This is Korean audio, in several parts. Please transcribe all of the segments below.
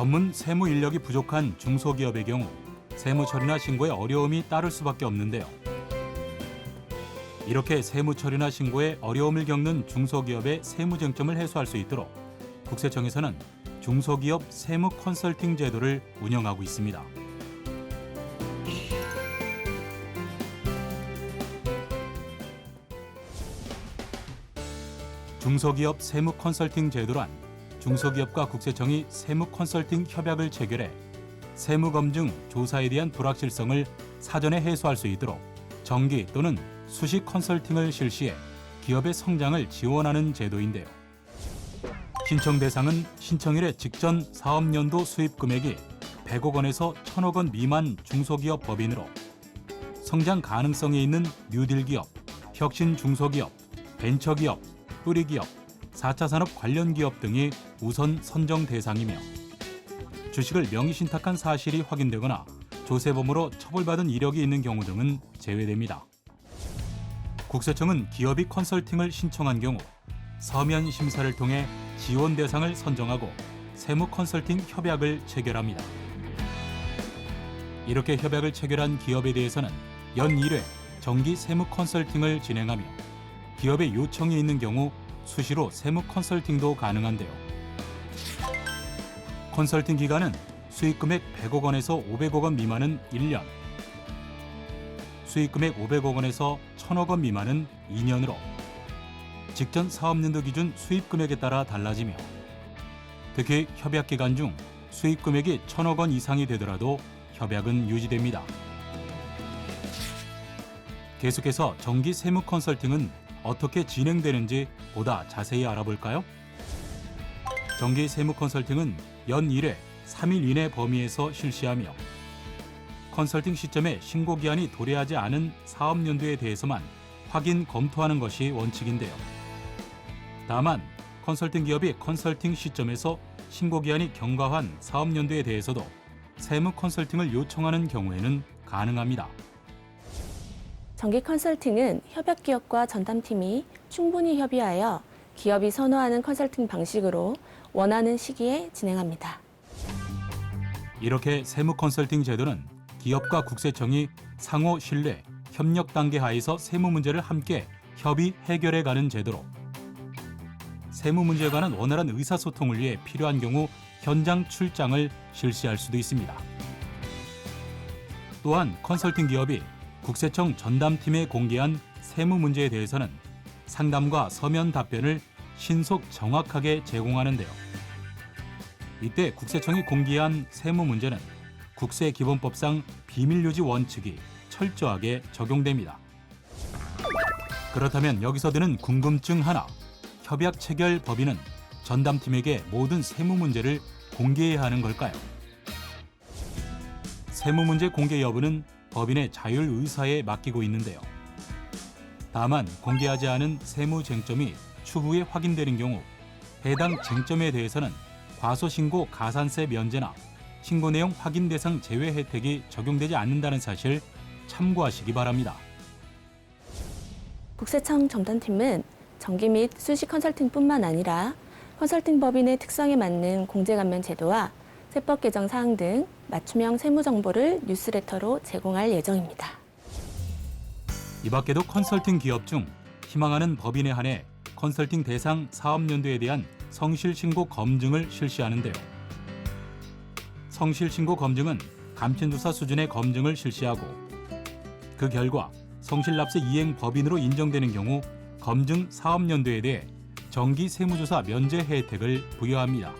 전문 세무 인력이 부족한 중소기업의 경우 세무 처리나 신고에 어려움이 따를 수밖에 없는데요. 이렇게 세무 처리나 신고에 어려움을 겪는 중소기업의 세무 쟁점을 해소할 수 있도록 국세청에서는 중소기업 세무 컨설팅 제도를 운영하고 있습니다. 중소기업 세무 컨설팅 제도란 중소기업과 국세청이 세무 컨설팅 협약을 체결해 세무 검증, 조사에 대한 불확실성을 사전에 해소할 수 있도록 정기 또는 수식 컨설팅을 실시해 기업의 성장을 지원하는 제도인데요. 신청 대상은 신청일의 직전 사업연도 수입 금액이 100억 원에서 1000억 원 미만 중소기업 법인으로 성장 가능성이 있는 뉴딜 기업, 혁신 중소기업, 벤처기업, 뿌리기업, 4차 산업 관련 기업 등이 우선 선정 대상이며 주식을 명의 신탁한 사실이 확인되거나 조세범으로 처벌받은 이력이 있는 경우 등은 제외됩니다. 국세청은 기업이 컨설팅을 신청한 경우 서면 심사를 통해 지원 대상을 선정하고 세무 컨설팅 협약을 체결합니다. 이렇게 협약을 체결한 기업에 대해서는 연 1회 정기 세무 컨설팅을 진행하며 기업의 요청이 있는 경우 수시로 세무 컨설팅도 가능한데요. 컨설팅 기간은 수익 금액 100억 원에서 500억 원 미만은 1년, 수익 금액 500억 원에서 1000억 원 미만은 2년으로 직전 사업연도 기준 수입 금액에 따라 달라지며 특히 협약 기간 중 수입 금액이 1000억 원 이상이 되더라도 협약은 유지됩니다. 계속해서 정기 세무 컨설팅은 어떻게 진행되는지 보다 자세히 알아볼까요? 정기 세무 컨설팅은 연 1회 3일 이내 범위에서 실시하며 컨설팅 시점에 신고 기한이 도래하지 않은 사업 연도에 대해서만 확인 검토하는 것이 원칙인데요. 다만 컨설팅 기업이 컨설팅 시점에서 신고 기한이 경과한 사업 연도에 대해서도 세무 컨설팅을 요청하는 경우에는 가능합니다. 정기 컨설팅은 협약 기업과 전담팀이 충분히 협의하여 기업이 선호하는 컨설팅 방식으로 원하는 시기에 진행합니다. 이렇게 세무 컨설팅 제도는 기업과 국세청이 상호 신뢰, 협력 단계 하에서 세무 문제를 함께 협의 해결해 가는 제도로 세무 문제에 관한 원활한 의사소통을 위해 필요한 경우 현장 출장을 실시할 수도 있습니다. 또한 컨설팅 기업이 국세청 전담팀에 공개한 세무 문제에 대해서는 상담과 서면 답변을 신속 정확하게 제공하는데요. 이때 국세청이 공개한 세무 문제는 국세기본법상 비밀유지 원칙이 철저하게 적용됩니다. 그렇다면 여기서 드는 궁금증 하나. 협약 체결 법인은 전담팀에게 모든 세무 문제를 공개해야 하는 걸까요? 세무 문제 공개 여부는 법인의 자율 의사에 맡기고 있는데요. 다만 공개하지 않은 세무 쟁점이 추후에 확인되는 경우 해당 쟁점에 대해서는 과소신고 가산세 면제나 신고 내용 확인 대상 제외 혜택이 적용되지 않는다는 사실 참고하시기 바랍니다. 국세청 전담팀은 정기 및 수시 컨설팅뿐만 아니라 컨설팅 법인의 특성에 맞는 공제 감면 제도와 세법 개정 사항 등 맞춤형 세무 정보를 뉴스레터로 제공할 예정입니다. 이 밖에도 컨설팅 기업 중 희망하는 법인에 한해 컨설팅 대상 사업 연도에 대한 성실 신고 검증을 실시하는데요. 성실 신고 검증은 감천조사 수준의 검증을 실시하고 그 결과 성실납세 이행 법인으로 인정되는 경우 검증 사업 연도에 대해 정기 세무조사 면제 혜택을 부여합니다.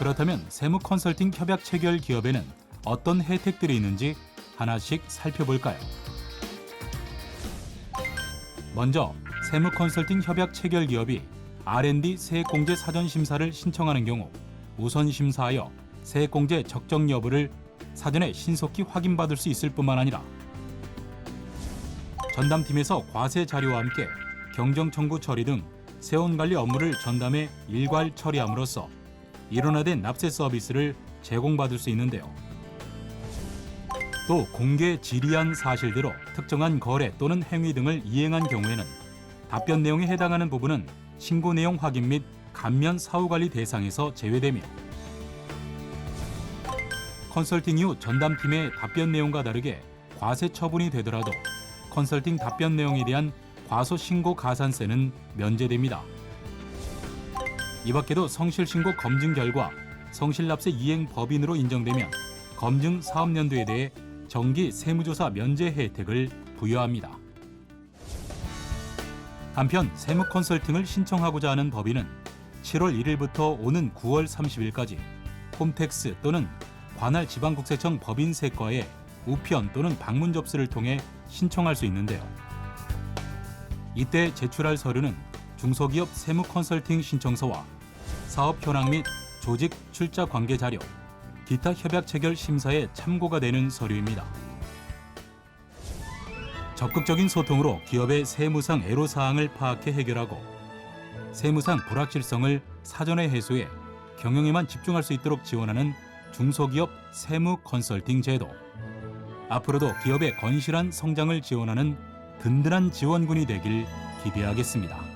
그렇다면 세무 컨설팅 협약 체결 기업에는 어떤 혜택들이 있는지 하나씩 살펴볼까요? 먼저 세무 컨설팅 협약 체결 기업이 R&D 세액공제 사전 심사를 신청하는 경우 우선 심사하여 세액공제 적정 여부를 사전에 신속히 확인받을 수 있을 뿐만 아니라 전담팀에서 과세 자료와 함께 경정 청구 처리 등 세원 관리 업무를 전담해 일괄 처리함으로써 일원화된 납세 서비스를 제공받을 수 있는데요. 또 공개 질의한 사실대로 특정한 거래 또는 행위 등을 이행한 경우에는 답변 내용에 해당하는 부분은 신고 내용 확인 및 감면 사후관리 대상에서 제외되며 컨설팅 이후 전담팀의 답변 내용과 다르게 과세 처분이 되더라도 컨설팅 답변 내용에 대한 과소 신고 가산세는 면제됩니다. 이 밖에도 성실신고 검증 결과 성실납세 이행 법인으로 인정되면 검증 사업연도에 대해 정기 세무조사 면제 혜택을 부여합니다. 한편 세무 컨설팅을 신청하고자 하는 법인은 7월 1일부터 오는 9월 30일까지 홈택스 또는 관할 지방국세청 법인세과에 우편 또는 방문 접수를 통해 신청할 수 있는데요. 이때 제출할 서류는 중소기업 세무 컨설팅 신청서와 사업 현황 및 조직 출자 관계 자료, 기타 협약 체결 심사에 참고가 되는 서류입니다. 적극적인 소통으로 기업의 세무상 애로 사항을 파악해 해결하고 세무상 불확실성을 사전에 해소해 경영에만 집중할 수 있도록 지원하는 중소기업 세무 컨설팅 제도. 앞으로도 기업의 건실한 성장을 지원하는 든든한 지원군이 되길 기대하겠습니다.